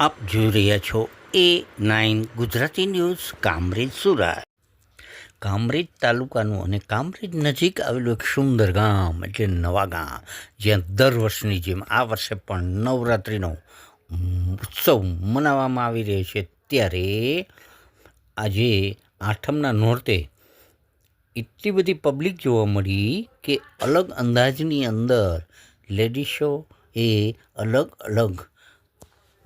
આપ જોઈ રહ્યા છો A nine Gujarati news, Kamrej Surat. Kamrej તાલુકાનું અને કામરેજ નજીક આવેલું એક સુંદર ગામ, એટલે નવા ગામ, જ્યાં દર વર્ષની જેમ આ વર્ષે પણ નવરાત્રિનો ઉત્સવ મનાવવામાં આવી રહ્યો છે. ત્યારે આજે આઠમના નોરતે એટલી બધી પબ્લિક જોવા મળી કે અલગ અંદાજની અંદર લેડીસો એ અલગ અલગ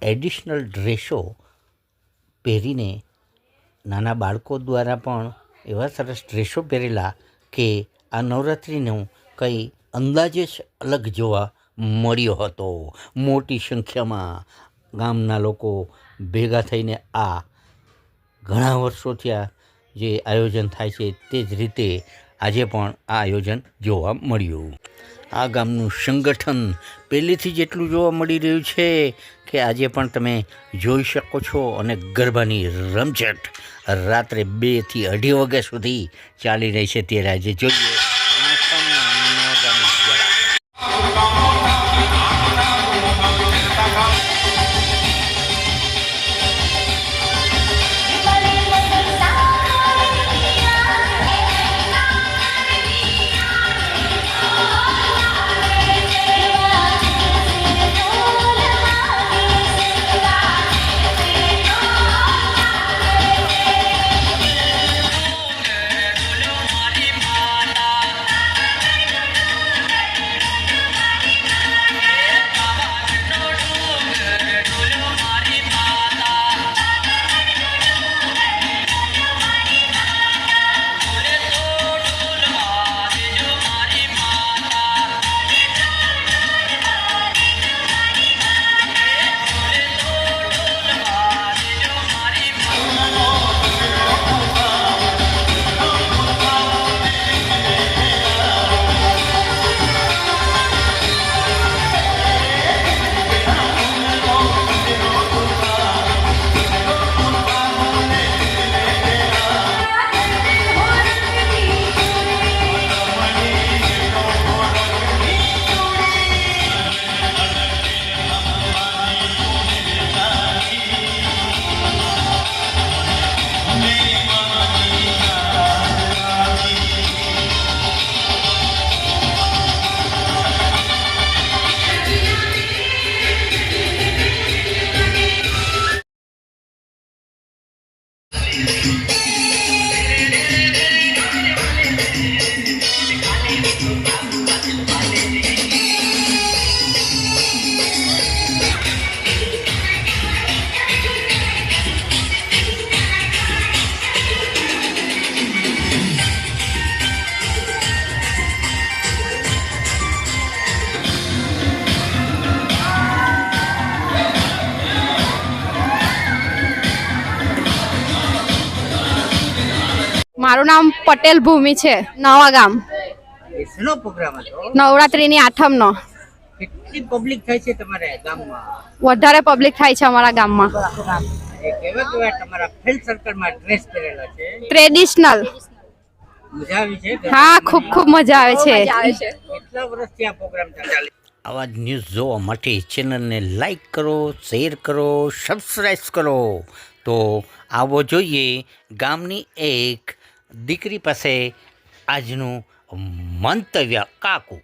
એડિશનલ ડ્રેસો પહેરીને નાના બાળકો દ્વારા પણ એવા સરસ ડ્રેસો પહેરેલા કે આ નવરાત્રિનો કંઈ અંદાજ જ અલગ જોવા મળ્યો હતો. મોટી સંખ્યામાં ગામના લોકો ભેગા થઈને આ ઘણા વર્ષોથી આ જે આયોજન થાય છે તે જ રીતે આજે પણ આ આયોજન જોવા મળ્યું. આ ગામનું સંગઠન પહેલેથી એટલું જોવા મળી રહ્યું છે કે આજે પણ તમે જોઈ શકો છો અને ગરબાની રમઝટ રાત્રે બેથી અઢી વાગ્યા સુધી ચાલી રહી છે ત્યારે આજે જોઈએ Música મારું નામ પટેલ ભૂમિ છે નવા ગામ. શેનો પ્રોગ્રામ હતો? નવરાત્રીની આઠમનો. કેટલી પબ્લિક થાય છે તમારે ગામમાં? વધારે પબ્લિક થાય છે અમારા ગામમાં. કેવા કેવા તમારા ફ્રેન્ડ સર્કલમાં ડ્રેસ પહેરેલા છે? ટ્રેડિશનલ મજા આવી છે? હા ખૂબ ખૂબ મજા આવે છે. કેટલા વર્ષથી આ પ્રોગ્રામ ચાલે? આવા જ ન્યૂઝ જોવા માટે ચેનલને લાઈક કરો શેર કરો સબસ્ક્રાઈબ કરો. તો આવો જોઈએ ગામની એક દીકરી પાસે આજનું મંતવ્ય. કાકુ.